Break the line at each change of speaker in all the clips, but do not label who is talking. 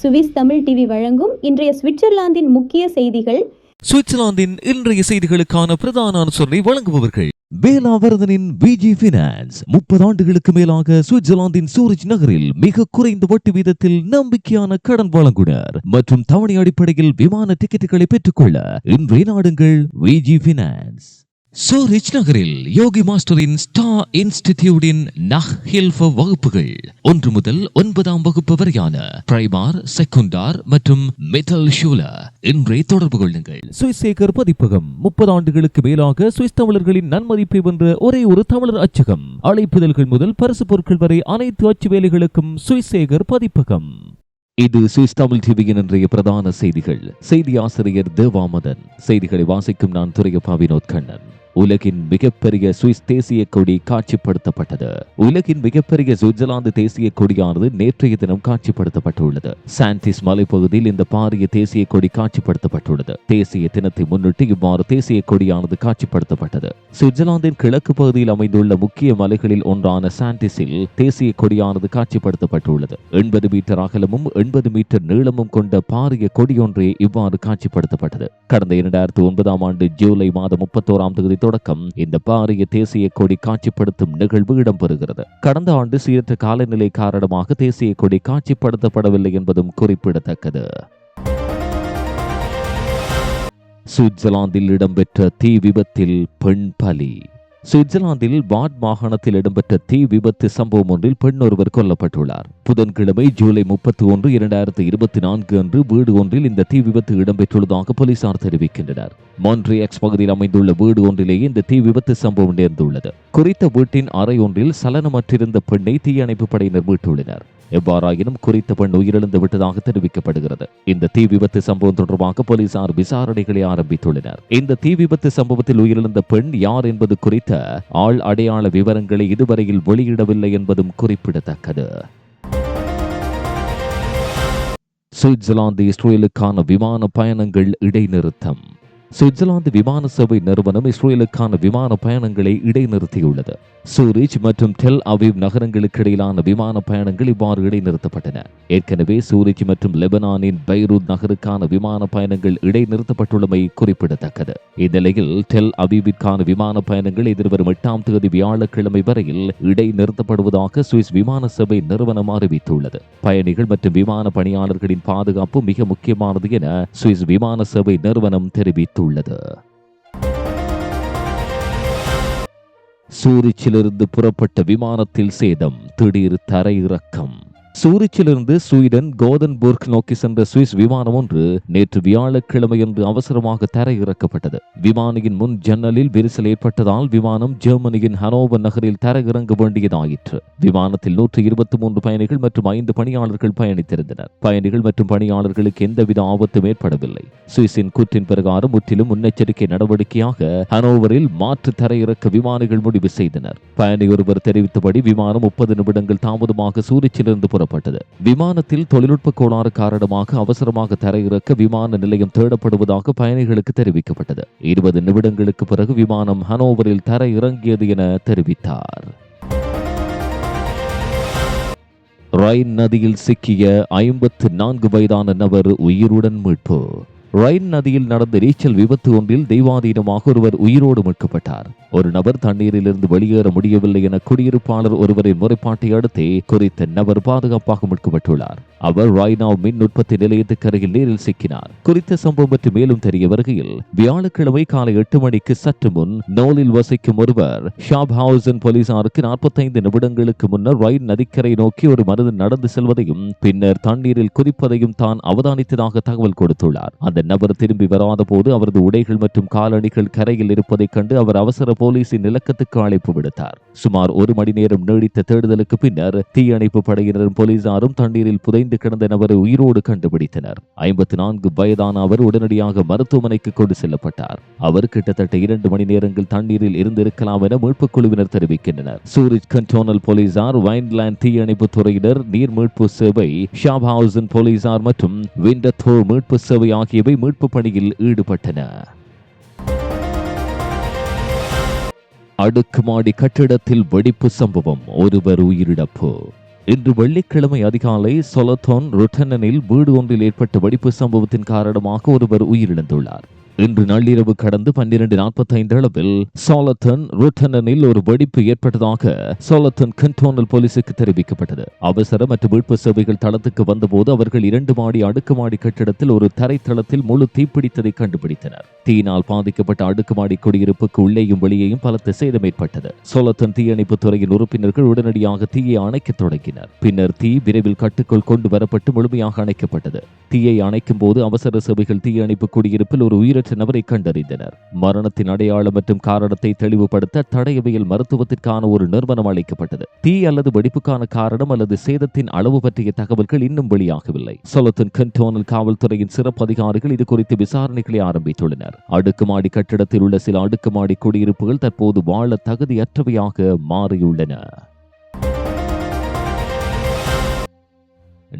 Swiss Tamil TV வழங்கும் இன்றைய சுவிட்சர்லாந்தின் முக்கிய செய்திகள்.
சுவிட்சர்லாந்தின் இன்றைய செய்திகளுக்கான பிரதான அனுசரணை வழங்குபவர்கள். வேலாவரதனின் பிஜி பினான்ஸ் முப்பது ஆண்டுகளுக்கு மேலாக சுவிட்சர்லாந்தின் சூரிச் நகரில் மிக குறைந்த வட்டி வீதத்தில் நம்பிக்கையான கடன் வழங்குனர் மற்றும் தவணை அடிப்படையில் விமான டிக்கெட்டுகளை பெற்றுக்கொள்ள இன்றைய நாடுங்கள் விஜி பினான்ஸ் சூரிச் நகரில் யோகி மாஸ்டரின் ஸ்டா இன்ஸ்டிடியூட்டின் நஹ் ஹில்ஃப வகுப்புகள் ஒன்று முதல் ஒன்பதாம் வகுப்பு வரையான பிரைமார் செகுண்டார் மற்றும் மெட்டல் ஷூல இன்றே தொடர்பு கொள்ளுங்கள் சுவிஸ் சேகர் பதிப்பகம் முப்பது ஆண்டுகளுக்கு மேலாக சுவிஸ் தமிழர்களின் நன்மதிப்பை வென்ற ஒரே ஒரு தமிழர் அச்சகம் அழைப்புதல்கள் முதல் பரிசு பொருட்கள் வரை அனைத்து அச்சு வேலைகளுக்கும் சுவிஸ் சேகர் பதிப்பகம் இது சுவிஸ் தமிழ் டிவியின் இன்றைய பிரதான செய்திகள். செய்தி ஆசிரியர் தேவாமதன் செய்திகளை வாசிக்கும் நான் துரையப்பா வினோத் கண்ணன். உலகின் மிகப்பெரிய சுவிஸ் தேசிய கொடி காட்சிப்படுத்தப்பட்டது. உலகின் மிகப்பெரிய சுவிட்சர்லாந்து தேசிய கொடியானது நேற்றைய தினம் காட்சிப்படுத்தப்பட்டுள்ளது. சாண்டிஸ் மலைப்பகுதியில் இந்த பாரிய தேசிய கொடி காட்சிப்படுத்தப்பட்டுள்ளது. தேசிய தினத்தை முன்னிட்டு இவ்வாறு தேசிய கொடியானது காட்சிப்படுத்தப்பட்டது. சுவிட்சர்லாந்தின் கிழக்கு பகுதியில் அமைந்துள்ள முக்கிய மலைகளில் ஒன்றான சாண்டிஸில் தேசிய கொடியானது காட்சிப்படுத்தப்பட்டுள்ளது. எண்பது மீட்டர் அகலமும் எண்பது மீட்டர் நீளமும் கொண்ட பாரிய கொடியொன்றே இவ்வாறு காட்சிப்படுத்தப்பட்டது. கடந்த இரண்டாயிரத்தி ஒன்பதாம் ஆண்டு ஜூலை மாதம் முப்பத்தோராம் தேதி தொடக்கம் இந்த பாரிய தேசிய கொடி காட்சிப்படுத்தும் நிகழ்வு இடம்பெறுகிறது. கடந்த ஆண்டு சீரற்ற காலநிலை காரணமாக தேசிய கொடி காட்சிப்படுத்தப்படவில்லை என்பதும் குறிப்பிடத்தக்கது. சுவிட்சர்லாந்தில் இடம்பெற்ற தீ விபத்தில் பெண் பலி. சுவிட்சர்லாந்தில் பாட் மாகாணத்தில் இடம்பெற்ற தீ விபத்து சம்பவம் ஒன்றில் பெண் ஒருவர் கொல்லப்பட்டுள்ளார். புதன்கிழமை ஜூலை முப்பத்தி ஒன்று இரண்டாயிரத்தி இருபத்தி நான்கு அன்று வீடு ஒன்றில் இந்த தீ விபத்து இடம்பெற்றுள்ளதாக போலீசார் தெரிவிக்கின்றனர். மான்ட்ரியாக்ஸ் பகுதியில் அமைந்துள்ள வீடு ஒன்றிலேயே இந்த தீ விபத்து சம்பவம் நேர்ந்துள்ளது. குறித்த வீட்டின் அறை ஒன்றில் சலனமற்றிருந்த பெண்ணை தீயணைப்பு படையினர் மீட்டுள்ளனர். எவ்வாறாயினும் குறித்த பெண் உயிரிழந்து விட்டதாக தெரிவிக்கப்படுகிறது. இந்த தீ விபத்து சம்பவம் தொடர்பாக போலீசார் விசாரணைகளை ஆரம்பித்துள்ளனர். இந்த தீ விபத்து சம்பவத்தில் உயிரிழந்த பெண் யார் என்பது குறித்த ஆள் அடையாள விவரங்களை இதுவரையில் வெளியிடவில்லை என்பதும் குறிப்பிடத்தக்கது. சுவிட்சர்லாந்து இஸ்ரேலுக்கான விமான பயணங்கள் இடைநிறுத்தம். சுவிட்சர்லாந்து விமான சேவை நிறுவனம் இஸ்ரேலுக்கான விமான பயணங்களை இடைநிறுத்தியுள்ளது. சூரிச் மற்றும் டெல் அவிவ் நகரங்களுக்கு இடையிலான விமான பயணங்கள் இவ்வாறு இடைநிறுத்தப்பட்டன. ஏற்கனவே சூரிச் மற்றும் லெபனானின் பைரூத் நகருக்கான விமான பயணங்கள் இடைநிறுத்தப்பட்டுள்ளமை குறிப்பிடத்தக்கது. இந்நிலையில் டெல் அவிவிற்கான விமான பயணங்கள் எதிர்வரும் எட்டாம் தேதி வியாழக்கிழமை வரையில் இடைநிறுத்தப்படுவதாக சுவிஸ் விமான சேவை நிறுவனம் அறிவித்துள்ளது. பயணிகள் மற்றும் விமான பணியாளர்களின் பாதுகாப்பு மிக முக்கியமானது என சுவிஸ் விமான சேவை நிறுவனம் தெரிவித்துள்ளது சூரிச்சிலிருந்து புறப்பட்ட விமானத்தில் சேதம் திடீர் தரையிறக்கம். சூரிச்சிலிருந்து ஸ்வீடன் கோதன்புர்க் நோக்கி சென்ற சுவிஸ் விமானம் ஒன்று நேற்று வியாழக்கிழமையன்று அவசரமாக தரையிறக்கப்பட்டது விமானியின் முன் ஜன்னலில் விரிசல் ஏற்பட்டதால் விமானம் ஜெர்மனியின் ஹனோவர் நகரில் தரையிறங்க வேண்டியதாயிற்று. விமானத்தில் நூற்று இருபத்தி மூன்று பயணிகள் மற்றும் ஐந்து பணியாளர்கள் பயணித்திருந்தனர். பயணிகள் மற்றும் பணியாளர்களுக்கு எந்தவித ஆபத்தும் ஏற்படவில்லை. சுவிஸின் கூற்றின் பிரகாரம் முற்றிலும் முன்னெச்சரிக்கை நடவடிக்கையாக ஹனோவரில் மாற்று தரையிறக்க விமானிகள் முடிவு செய்தனர். பயணி ஒருவர் தெரிவித்தபடி விமானம் முப்பது நிமிடங்கள் தாமதமாக சூரிச்சிலிருந்து புறப்பட்டது. விமானத்தில் தொழில்நுட்ப கோளாறு காரணமாக அவசரமாக தரையிறக்க விமான நிலையம் தேடப்படுவதாக பயணிகளுக்கு தெரிவிக்கப்பட்டது. இருபது நிமிடங்களுக்கு பிறகு விமானம் ஹனோவரில் தரையிறங்கியது என தெரிவித்தார். ரைன் நதியில் சிக்கிய ஐம்பத்து நான்கு வயதான நபர் உயிருடன் மீட்பு. ரைன் நதியில் நடந்த நீச்சல் விபத்து ஒன்றில் தெய்வாதீனமாக ஒருவர் உயிரோடு மீட்கப்பட்டார். ஒரு நபர் தண்ணீரிலிருந்து வெளியேற முடியவில்லை என குடியிருப்பாளர் ஒருவரின் முறைப்பாட்டை அடுத்தே குறித்த நபர் பாதுகாப்பாக மீட்கப்பட்டுள்ளார். அவர் ராய்னாவ் மின் உற்பத்தி நிலையத்துக்கு அருகில் நீரில் சிக்கினார். குறித்த சம்பவம் பற்றி மேலும் தெரிய வருகையில் வியாழக்கிழமை காலை எட்டு மணிக்கு சற்று முன் நோலில் வசிக்கும் ஒருவர் ஷாப் ஹவுசன் போலீசாருக்கு நாற்பத்தைந்து நிமிடங்களுக்கு முன்னர் ரைன் நதிக்கரை நோக்கி ஒரு மனிதன் நடந்து செல்வதையும் பின்னர் தண்ணீரில் குதிப்பதையும் தான் அவதானித்ததாக தகவல் கொடுத்துள்ளார். அந்த நபர் திரும்பி வராத போது அவரது உடைகள் மற்றும் காலணிகள் கரையில் இருப்பதைக் கண்டு அவர் அவசர போலீசின் இலக்கத்துக்கு அழைப்பு விடுத்தார். சுமார் ஒரு மணி நேரம் நீடித்த தேடுதலுக்கு பின்னர் தீயணைப்பு படையினரும் போலீசாரும் தண்ணீரில் புதைந்து கிடந்த நபரை உயிரோடு கண்டுபிடித்தனர். ஐம்பத்தி நான்கு வயதான அவர் உடனடியாக மருத்துவமனைக்கு கொண்டு செல்லப்பட்டார். அவர் கிட்டத்தட்ட இரண்டு மணி நேரங்கள் தண்ணீரில் இருந்திருக்கலாம் என மீட்புக் குழுவினர் தெரிவிக்கின்றனர். சூரிஜ் கண்டோனல் போலீசார் வைன்லேண்ட் தீயணைப்பு துறையினர் நீர் மீட்பு சேவை ஷாப்ஹவுசன் போலீசார் மற்றும் விண்டத்தோ மீட்பு சேவை ஆகியவை மீட்பு பணியில் ஈடுபட்டன. அடுக்குமாடி கட்டிடத்தில் வெடிப்பு சம்பவம் ஒருவர் உயிரிழப்பு. இன்று வெள்ளிக்கிழமை அதிகாலை சொலத்தோன் ருட்டனனில் வீடு ஒன்றில் ஏற்பட்ட வெடிப்பு சம்பவத்தின் காரணமாக ஒருவர் உயிரிழந்துள்ளார். இன்று நள்ளிரவு கடந்து பன்னிரண்டு நாற்பத்தைந்து அளவில் சோலத்தன் ருட்டனில் ஒரு வெடிப்பு ஏற்பட்டதாக சோலத்தன் கண்டோனல் போலீசுக்கு தெரிவிக்கப்பட்டது. அவசர மற்றும் மீட்பு சேவைகள் தளத்துக்கு வந்தபோது அவர்கள் இரண்டு மாடி அடுக்குமாடி கட்டிடத்தில் ஒரு தரைத்தளத்தில் முழு தீப்பிடித்ததை கண்டுபிடித்தனர். தீயினால் பாதிக்கப்பட்ட அடுக்குமாடி குடியிருப்புக்கு உள்ளேயும் வெளியேயும் பலத்த சேதம் ஏற்பட்டது. சோலத்தன் தீயணைப்பு துறையின் உறுப்பினர்கள் உடனடியாக தீயை அணைக்கத் தொடங்கினர். பின்னர் தீ விரைவில் கட்டுக்குள் கொண்டு வரப்பட்டு முழுமையாக அணைக்கப்பட்டது. தீயை அணைக்கும் போது அவசர சேவைகள் தீயணைப்பு குடியிருப்பில் ஒரு உயிரற்ற நபரை கண்டறிந்தனர். மரணத்தின் அடையாளம் மற்றும் காரணத்தை தெளிவுபடுத்த தடயவியல் மருத்துவத்திற்கான ஒரு நிறுவனம் அளிக்கப்பட்டது தீ அல்லது வெடிப்புக்கான காரணம் அல்லது சேதத்தின் அளவு பற்றிய தகவல்கள் இன்னும் வெளியாகவில்லை. சொலத்தன் கண்டோனல் காவல்துறையின் சிறப்பு அதிகாரிகள் இது குறித்து விசாரணைகளை ஆரம்பித்துள்ளனர். அடுக்குமாடி கட்டிடத்தில் உள்ள சில அடுக்குமாடி குடியிருப்புகள் தற்போது வாழ தகுதியற்றவையாக மாறியுள்ளன.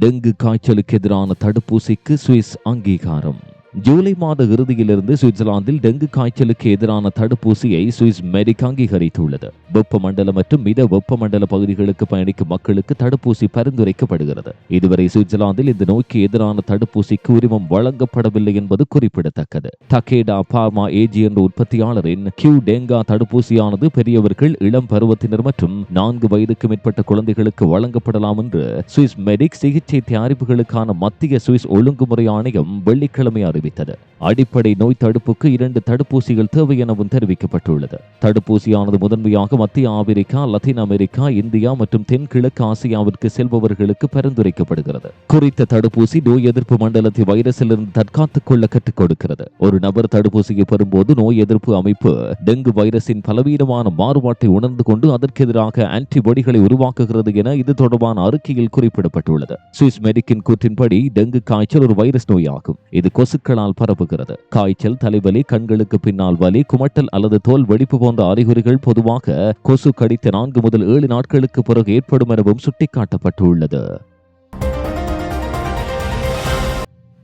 டெங்கு காய்ச்சலுக்கு எதிரான தடுப்பூசிக்கு சுவிஸ் அங்கீகாரம். ஜூலை மாத இறுதியிலிருந்து சுவிட்சர்லாந்தில் டெங்கு காய்ச்சலுக்கு எதிரான தடுப்பூசியை சுவிஸ் மெடிக் அங்கீகரித்துள்ளது. வெப்பமண்டல மற்றும் மித வெப்பமண்டல பகுதிகளுக்கு பயணிக்கும் மக்களுக்கு தடுப்பூசி பரிந்துரைக்கப்படுகிறது. இதுவரை சுவிட்சர்லாந்தில் இந்த நோய்க்கு எதிரான தடுப்பூசிக்கு உரிமம் வழங்கப்படவில்லை என்பது குறிப்பிடத்தக்கது. டக்கேடா பார்மா ஏஜி என்ற உற்பத்தியாளரின் கியூ டெங்கா தடுப்பூசியானது பெரியவர்கள் இளம் பருவத்தினர் மற்றும் நான்கு வயதுக்கு மேற்பட்ட குழந்தைகளுக்கு வழங்கப்படலாம் என்று சுவிஸ் மெடிக் சிகிச்சை தயாரிப்புகளுக்கான மத்திய சுவிஸ் ஒழுங்குமுறை ஆணையம் வெள்ளிக்கிழமை அறிவித்தது தெரிவித்தது அடிப்படை நோய் தடுப்புக்கு இரண்டு தடுப்பூசிகள் தேவை எனவும் தெரிவிக்கப்பட்டுள்ளது. தடுப்பூசியானது முதன்மையாக மத்திய ஆப்பிரிக்கா லத்தீன் அமெரிக்கா இந்தியா மற்றும் தென்கிழக்கு ஆசியாவிற்கு செல்பவர்களுக்கு பரிந்துரைக்கப்படுகிறது. குறித்த தடுப்பூசி நோய் எதிர்ப்பு மண்டலத்தை வைரஸிலிருந்து தற்காத்துக் கொள்ள கற்றுக் கொடுக்கிறது. ஒரு நபர் தடுப்பூசியை பெறும்போது நோய் எதிர்ப்பு அமைப்பு டெங்கு வைரஸின் பலவீனமான மாறுபாட்டை உணர்ந்து கொண்டு அதற்கு எதிராக ஆன்டிபாடிகளை உருவாக்குகிறது என இது தொடர்பான அறிக்கையில் குறிப்பிடப்பட்டுள்ளது. சுவிஸ் மெடிக்கின் கூற்றின்படி டெங்கு காய்ச்சல் ஒரு வைரஸ் நோயாகும். இது கொசுக்கள் கொசுக்களால் பரவுகிறது காய்ச்சல் தலைவலி கண்களுக்கு பின்னால் வலி குமட்டல் அல்லது தோல் வெடிப்பு போன்ற அறிகுறிகள் பொதுவாக கொசு கடித்த நான்கு முதல் ஏழு நாட்களுக்கு பிறகு ஏற்படும் எனவும் சுட்டிக்காட்டப்பட்டுள்ளது.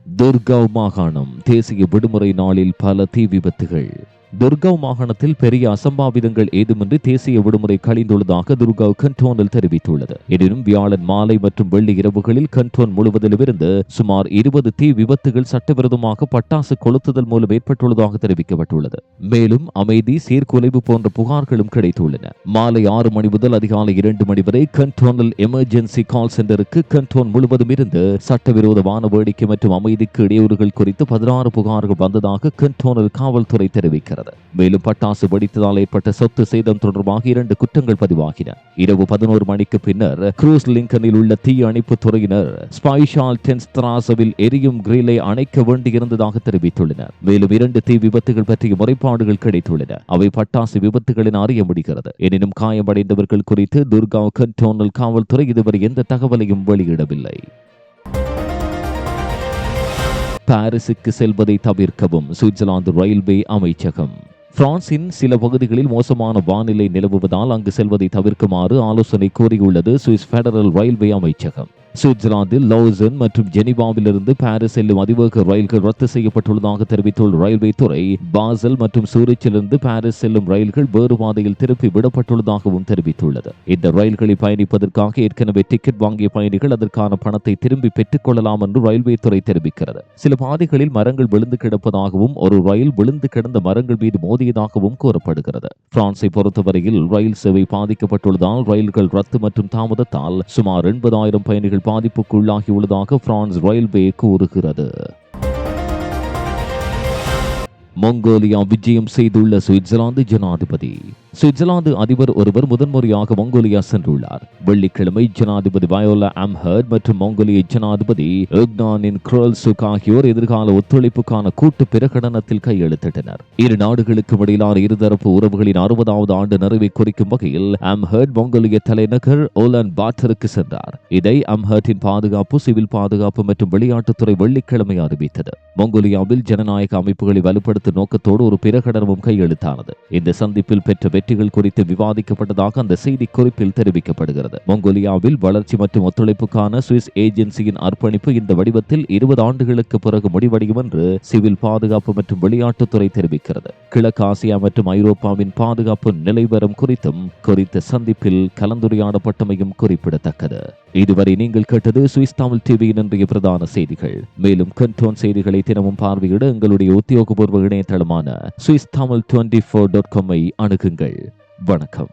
துர்காவ் மாகாணம் தேசிய விடுமுறை நாளில் பல தீ விபத்துகள். துர்காவ் மாகாணத்தில் பெரிய அசம்பாவிதங்கள் ஏதுமின்றி தேசிய விடுமுறை கழிந்துள்ளதாக துர்காவ் கண்டோனில் தெரிவித்துள்ளது. எனினும் வியாழன் மாலை மற்றும் வெள்ளி இரவுகளில் கண்டோன் முழுவதிலிருந்து சுமார் இருபது தீ விபத்துகள் சட்டவிரோதமாக பட்டாசு கொளுத்துதல் மூலம் ஏற்பட்டுள்ளதாக தெரிவிக்கப்பட்டுள்ளது. மேலும் அமைதி சீர்குலைவு போன்ற புகார்களும் கிடைத்துள்ளன. மாலை ஆறு மணி முதல் அதிகாலை இரண்டு மணி வரை கண்டோனல் எமர்ஜென்சி கால் சென்டருக்கு கண்டோன் முழுவதும் இருந்து சட்டவிரோத வான வேடிக்கை மற்றும் அமைதிக்கு இடையூறுகள் குறித்து பதினாறு புகார்கள் வந்ததாக கண்டோனல் காவல்துறை தெரிவிக்கிறது. மேலும் பட்டாசு வெடித்ததால் ஏற்பட்ட சொத்து சேதம் தொடர்பாக இரண்டு குற்றங்கள் பதிவாகின. இரவு பதினோரு மணிக்கு பின்னர் குரூஸ் லிங்கனில் உள்ள தீ அணைப்பு துறையினர் ஸ்பைஷால் டென்ஸ் திராசவில் எரியும் கிரிலை அணைக்க வேண்டியிருந்ததாக தெரிவித்துள்ளனர். மேலும் இரண்டு தீ விபத்துகள் பற்றிய முறைப்பாடுகள் கிடைத்துள்ளன. அவை பட்டாசு விபத்துகள் என அறிய முடிகிறது. எனினும் காயமடைந்தவர்கள் குறித்து துர்கா கண்டோனல் காவல்துறை இதுவரை எந்த தகவலையும் வெளியிடவில்லை. பாரிஸுக்கு செல்வதை தவிர்க்கவும் சுவிட்சர்லாந்து ரயில்வே அமைச்சகம். பிரான்சின் சில பகுதிகளில் மோசமான வானிலை நிலவுவதால் அங்கு செல்வதை தவிர்க்குமாறு ஆலோசனை கூறியுள்ளது சுவிஸ் பெடரல் ரயில்வே அமைச்சகம். சுவிட்சர்லாந்தில் லோசன் மற்றும் ஜெனிவாவிலிருந்து பாரிஸ் செல்லும் அதிவேக ரயில்கள் ரத்து செய்யப்பட்டுள்ளதாக தெரிவித்துள்ள ரயில்வே துறை பாசல் மற்றும் சூரிச்சிலிருந்து பாரிஸ் செல்லும் ரயில்கள் வேறு பாதையில் திருப்பி விடப்பட்டுள்ளதாகவும் தெரிவித்துள்ளது. இந்த ரயில்களில் பயணிப்பதற்காக ஏற்கனவே டிக்கெட் வாங்கிய பயணிகள் அதற்கான பணத்தை திரும்பி பெற்றுக் கொள்ளலாம் என்று ரயில்வே துறை தெரிவிக்கிறது. சில பாதைகளில் மரங்கள் விழுந்து கிடப்பதாகவும் ஒரு ரயில் விழுந்து கிடந்த மரங்கள் மீது மோதியதாகவும் கூறப்படுகிறது. பிரான்சை பொறுத்தவரையில் ரயில் சேவை பாதிக்கப்பட்டுள்ளதால் ரயில்கள் ரத்து மற்றும் தாமதத்தால் சுமார் எண்பதாயிரம் பயணிகள் பாதிப்புக்குள்ளாகியுள்ளதாக பிரான்ஸ் ரயில்வே கூறுகிறது. மங்கோலியா விஜயம் செய்துள்ள சுவிட்சர்லாந்து ஜனாதிபதி. சுவிட்சர்லாந்து அதிபர் ஒருவர் முதன்முறையாக மங்கோலியா சென்றுள்ளார். வெள்ளிக்கிழமை ஜனாதிபதி வயோலா அம்ஹர்ட் மற்றும் மங்கோலிய ஜனாதிபதி எக்னானின் குரல் சுக் ஆகியோர் எதிர்கால ஒத்துழைப்புக்கான கூட்டு பிரகடனத்தில் கையெழுத்திட்டனர். இரு நாடுகளுக்கு இடையிலான இருதரப்பு உறவுகளின் அறுபதாவது ஆண்டு நிறைவை குறிக்கும் வகையில் அம்ஹர்ட் மங்கோலிய தலைநகர் ஓலன் பாட்டருக்கு சென்றார். இதை அம்ஹர்ட்டின் பாதுகாப்பு சிவில் பாதுகாப்பு மற்றும் விளையாட்டுத்துறை வெள்ளிக்கிழமை அறிவித்தது. மங்கோலியாவில் ஜனநாயக அமைப்புகளை வலுப்படுத்தும் நோக்கத்தோடு ஒரு பிரகடனமும் கையெழுத்தானது. இந்த சந்திப்பில் பெற்ற வெற்றிகள் குறித்து விவாதிக்கப்பட்டதாக அந்த செய்தி குறிப்பில் தெரிவிக்கப்படுகிறது. மங்கோலியாவில் வளர்ச்சி மற்றும் ஒத்துழைப்புக்கான சுவிஸ் ஏஜென்சியின் அர்ப்பணிப்பு இந்த வடிவத்தில் இருபது ஆண்டுகளுக்கு பிறகு முடிவடையும் என்று சிவில் பாதுகாப்பு மற்றும் விளையாட்டுத்துறை தெரிவிக்கிறது. கிழக்காசியா மற்றும் ஐரோப்பாவின் பாதுகாப்பு நிலைவரம் குறித்தும் குறித்த சந்திப்பில் கலந்துரையாடப்பட்டமையும் குறிப்பிடத்தக்கது. இதுவரை நீங்கள் கேட்டது சுவிஸ் தமிழ் டிவியின் இன்றைய பிரதான செய்திகள். மேலும் கண்டோன் செய்திகளை தினமும் பார்வையிட எங்களுடைய உத்தியோகபூர்வ இணையதளமான Swiss Tamil twenty four dot காமை அணுகுங்கள். வணக்கம்.